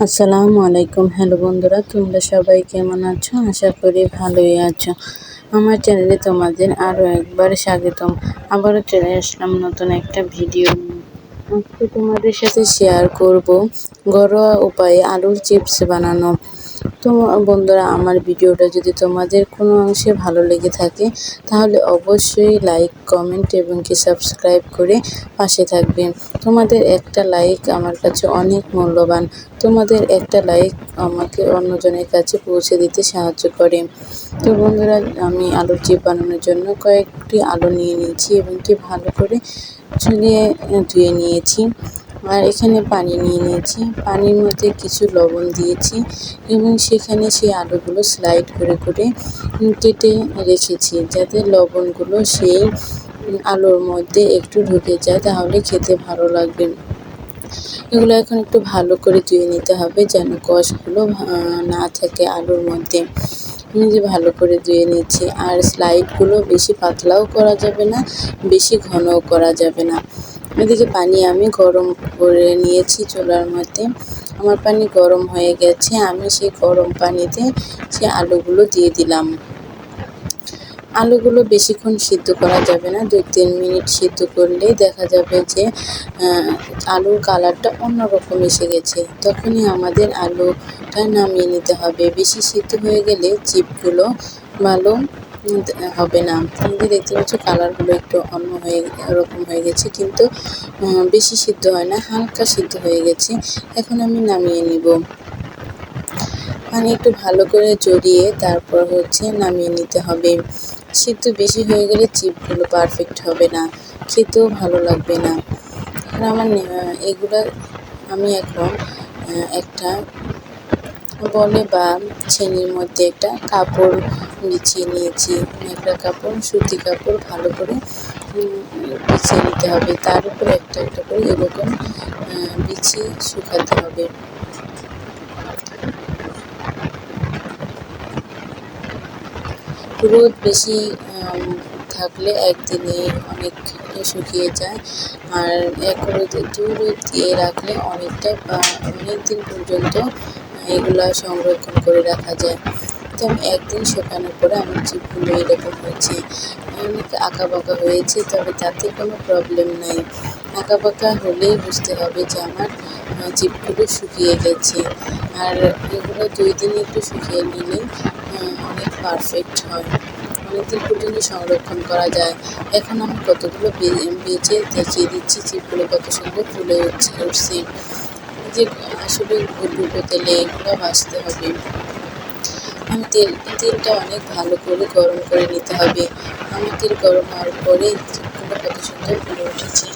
আসসালামু আলাইকুম। হ্যালো বন্ধুরা, তোমরা সবাই কেমন আছো? আশা করি ভালোই আছো। আমার চ্যানেলে তোমাদের আরও একবার স্বাগতম। আবারও চলে আসলাম নতুন একটা ভিডিও আজকে তোমাদের সাথে শেয়ার করব ঘরোয়া উপায়ে আলুর চিপস বানানো। তো বন্ধুরা, আমার ভিডিওটা যদি তোমাদের কোনো অংশে ভালো লেগে থাকে, তাহলে অবশ্যই লাইক কমেন্ট এবং কি সাবস্ক্রাইব করে পাশে থাকবেন। তোমাদের একটা লাইক আমার কাছে অনেক মূল্যবান। তোমাদের একটা লাইক আমাকে অন্যজনের কাছে পৌঁছে দিতে সাহায্য করে। তো বন্ধুরা, আমি আলুর চিপ বানানোর জন্য কয়েকটি আলু নিয়ে নিয়েছি এবং কি ভালো করে চুলিয়ে ধুয়ে নিয়েছি। আর এখানে পানি নিয়ে নিয়েছি। পানির মধ্যে কিছু লবণ দিয়েছি এবং সেখানে সেই আলুগুলো স্লাইড করে করে কেটে রেখেছি যাতে লবণগুলো সেই আলুর মধ্যে একটু ঢুকে যায়, তাহলে খেতে ভালো লাগবে। এগুলো এখন একটু ভালো করে ধুয়ে নিতে হবে যেন কষগুলো না থাকে আলুর মধ্যে। নিজে ভালো করে ধুয়ে নিচ্ছি আর স্লাইডগুলো বেশি পাতলাও করা যাবে না, বেশি ঘনও করা যাবে না। এদিকে পানি আমি গরম করে নিয়েছি চুলার মধ্যে। আমার পানি গরম হয়ে গেছে, আমি সেই গরম পানিতে সে আলুগুলো দিয়ে দিলাম। আলুগুলো বেশিক্ষণ সিদ্ধ করা যাবে না দু তিন মিনিট সিদ্ধ করলেই দেখা যাবে যে আলুর কালারটা অন্যরকম এসে গেছে। তখনই আমাদের আলুটা নামিয়ে নিতে হবে। বেশি সিদ্ধ হয়ে গেলে চিপগুলো ভালো হবে না। তুমি দেখতে পাচ্ছ কালারগুলো একটু অন্য হয়ে ওরকম হয়ে গেছে কিন্তু বেশি সিদ্ধ হয় না, হালকা সিদ্ধ হয়ে গেছে। এখন আমি নামিয়ে নিব। পানি একটু ভালো করে জড়িয়ে তারপর হচ্ছে নামিয়ে নিতে হবে। সিদ্ধ বেশি হয়ে গেলে চিপগুলো পারফেক্ট হবে না, খেতেও ভালো লাগবে না। আর আমার এগুলো আমি এখন একটা বলে বা ছেনির মধ্যে একটা কাপড় বিছিয়ে নিয়েছি। একটা কাপড়, সুতি কাপড় ভালো করে বিছিয়ে নিতে হবে। তার উপরে একটা একটা করে এরকম বিছিয়ে শুকাতে হবে। রোদ বেশি থাকলে একদিনে অনেক শুকিয়ে যায়। আর এক রোদ, দু রোদ দিয়ে রাখলে অনেকটা অনেক দিন পর্যন্ত এগুলো সংরক্ষণ করে রাখা যায়। তো একদিন শুকানোর পরে আমার চিপগুলো এরকম হয়েছে। অনেক আঁকা বাঁকা হয়েছে, তবে তাতে কোনো প্রবলেম নাই। আঁকা বাঁকা হলেই বুঝতে হবে যে আমার চিপগুলো শুকিয়ে গেছে। আর এগুলো দুই দিন একটু শুকিয়ে নিলে অনেক পারফেক্ট হয়। অনেকদিন পর্যন্ত সংরক্ষণ করা যায়। এখন আমি কতগুলো বেঁচে দেখিয়ে দিচ্ছি চিপগুলো কত সুন্দর ফুলে উঠছে। উঠছে যে আসলে ডুবো তেলে এগুলো ভাজতে হবে। আমি তেল, তেলটা অনেক ভালো করে গরম করে নিতে হবে। আমার তেল গরম হওয়ার পরে চিকেনটা কত সুন্দর ফুলে উঠেছে।